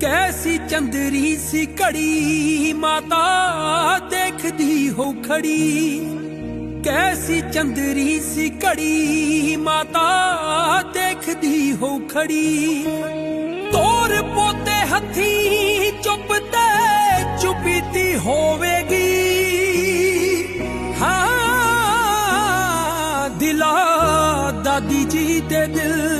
ਕੈਸੀ ਚੰਦਰੀ ਸੀ ਘੜੀ, ਮਾਤਾ ਦੇਖਦੀ ਹੋ ਖੜੀ। ਕੈਸੀ ਚੰਦਰੀ ਸੀ ਘੜੀ, ਮਾਤਾ ਦੇਖਦੀ ਹੋ ਖੜੀ। ਤੋਰ ਪੋਤੇ ਹੱਥੀ ਚੁੱਪ ਤੇ ਚੁਪੀਤੀ ਹੋਵੇਗੀ। ਹਾਂ, ਦਿਲਾ ਦਾਦੀ ਜੀ ਦੇ ਦਿਲ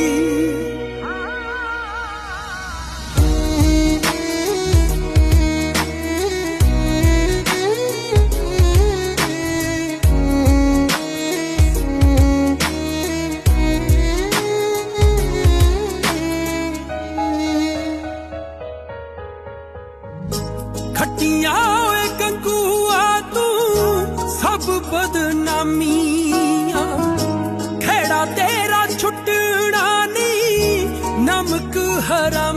ਖੱਟੀਆਂ ਓਏ ਕੰਗੂਆ ਤੂੰ ਸਭ ਬਦਨਾਮੀਆਂ। ਖੇੜਾ ਤੇਰਾ ਛੁੱਟਣਾ ਨਹੀਂ ਨਮਕ ਹਰਾ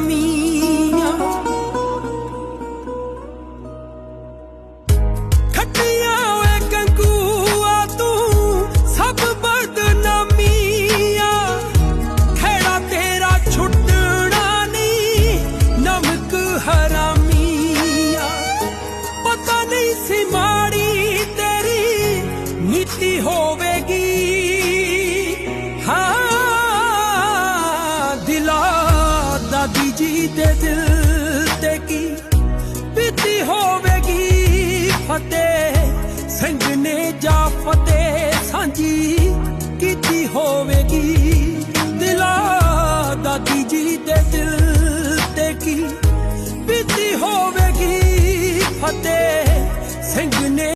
ਦਾਦੀ ਦੇ ਦਿਲ ਤੇ ਕੀ ਬੀਤੀ ਹੋਵੇਗੀ? ਫਤਿਹ ਸਿੰਘ ਨੇ ਜਾ ਫਤਿਹ ਸਾਂਝੀ ਕੀਤੀ ਹੋਵੇਗੀ? ਦਿਲਾ ਦਾਦੀ ਜੀ ਦੇ ਦਿਲ ਤੇ ਕੀ ਬੀਤੀ ਹੋਵੇਗੀ? ਫਤਿਹ ਸਿੰਘ ਨੇ